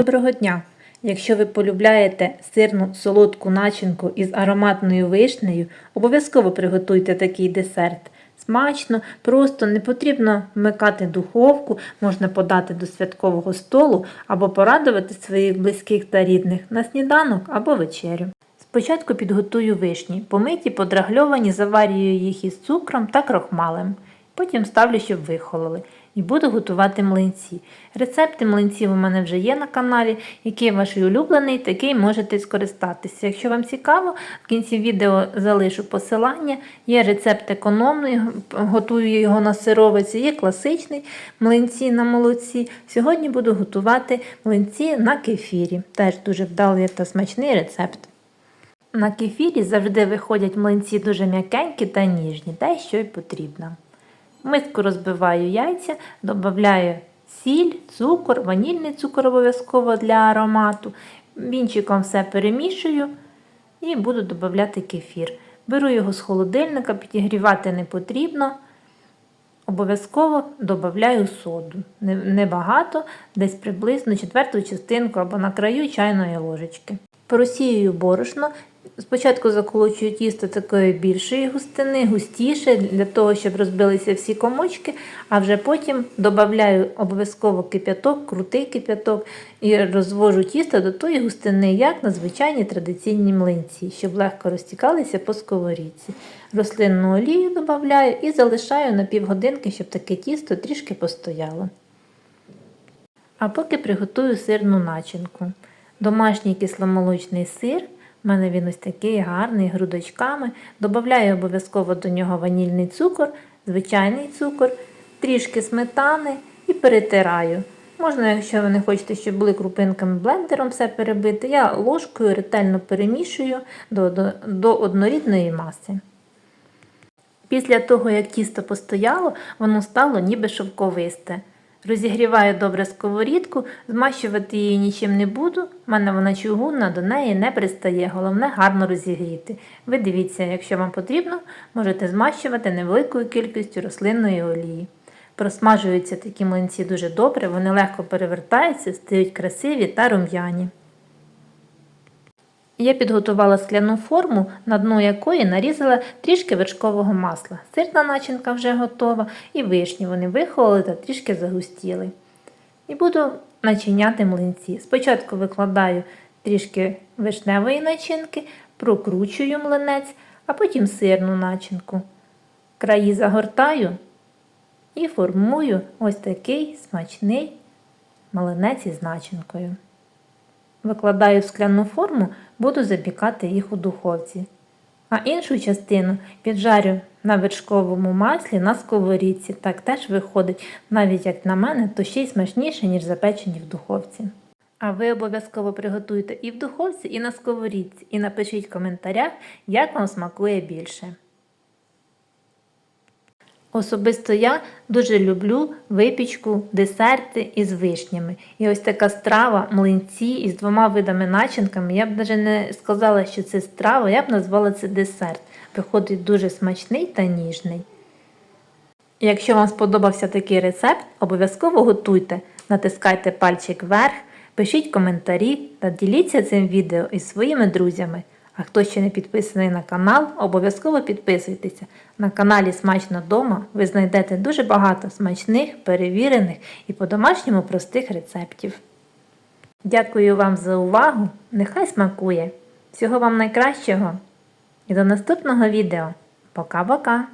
Доброго дня! Якщо ви полюбляєте сирну солодку начинку із ароматною вишнею, обов'язково приготуйте такий десерт. Смачно, просто не потрібно вмикати духовку, можна подати до святкового столу або порадувати своїх близьких та рідних на сніданок або вечерю. Спочатку підготую вишні, помиті, подрагльовані, заварюю їх із цукром та крохмалем. Потім ставлю, щоб вихололи. І буду готувати млинці. Рецепти млинців у мене вже є на каналі. Який ваш улюблений, такий можете скористатися. Якщо вам цікаво, в кінці відео залишу посилання. Є рецепт економний, готую його на сировиці, є класичний млинці на молоці. Сьогодні буду готувати млинці на кефірі. Теж дуже вдалий та смачний рецепт. На кефірі завжди виходять млинці дуже м'якенькі та ніжні, те, що й потрібно. Миску розбиваю яйця, додаю сіль, цукор, ванільний цукор обов'язково для аромату. Вінчиком все перемішую і буду додати кефір. Беру його з холодильника, підігрівати не потрібно. Обов'язково додаю соду. Небагато, десь приблизно четверту частинку або на краю чайної ложечки. Просіюю борошно. Спочатку заколочую тісто такої більшої густини, густіше, для того, щоб розбилися всі комочки, а вже потім додаю обов'язково кип'яток, крутий кип'яток і розвожу тісто до тої густини, як на звичайні традиційні млинці, щоб легко розтікалися по сковорідці. Рослинну олію додаю і залишаю на півгодинки, щоб таке тісто трішки постояло. А поки приготую сирну начинку. Домашній кисломолочний сир, в мене він ось такий гарний, грудочками. Добавляю обов'язково до нього ванільний цукор, звичайний цукор, трішки сметани і перетираю. Можна, якщо ви не хочете, щоб були крупинками блендером все перебити, я ложкою ретельно перемішую до, до, до однорідної маси. Після того, як тісто постояло, воно стало ніби шовковисте. Розігріваю добре сковорідку, змащувати її нічим не буду. У мене вона чугунна, до неї не пристає, головне гарно розігріти. Ви дивіться, якщо вам потрібно, можете змащувати невеликою кількістю рослинної олії. Просмажуються такі млинці дуже добре, вони легко перевертаються, стають красиві та рум'яні. Я підготувала скляну форму, на дно якої нарізала трішки вершкового масла. Сирна начинка вже готова, і вишні вони вихололи та трішки загустіли. І буду начиняти млинці. Спочатку викладаю трішки вишневої начинки, прокручую млинець, а потім сирну начинку. Краї загортаю і формую ось такий смачний млинець із начинкою. Викладаю в скляну форму, буду запікати їх у духовці. А іншу частину піджарю на вершковому маслі на сковорідці. Так теж виходить, навіть як на мене, то ще й смачніше, ніж запечені в духовці. А ви обов'язково приготуйте і в духовці, і на сковорідці, і напишіть в коментарях, як вам смакує більше. Особисто я дуже люблю випічку, десерти із вишнями. І ось така страва, млинці із двома видами начинками. Я б навіть не сказала, що це страва, я б назвала це десерт. Виходить дуже смачний та ніжний. Якщо вам сподобався такий рецепт, обов'язково готуйте, натискайте пальчик вверх, пишіть коментарі та діліться цим відео із своїми друзями. А хто ще не підписаний на канал, обов'язково підписуйтеся. На каналі Смачно дома ви знайдете дуже багато смачних, перевірених і по-домашньому простих рецептів. Дякую вам за увагу! Нехай смакує! Всього вам найкращого! І до наступного відео. Пока-пока!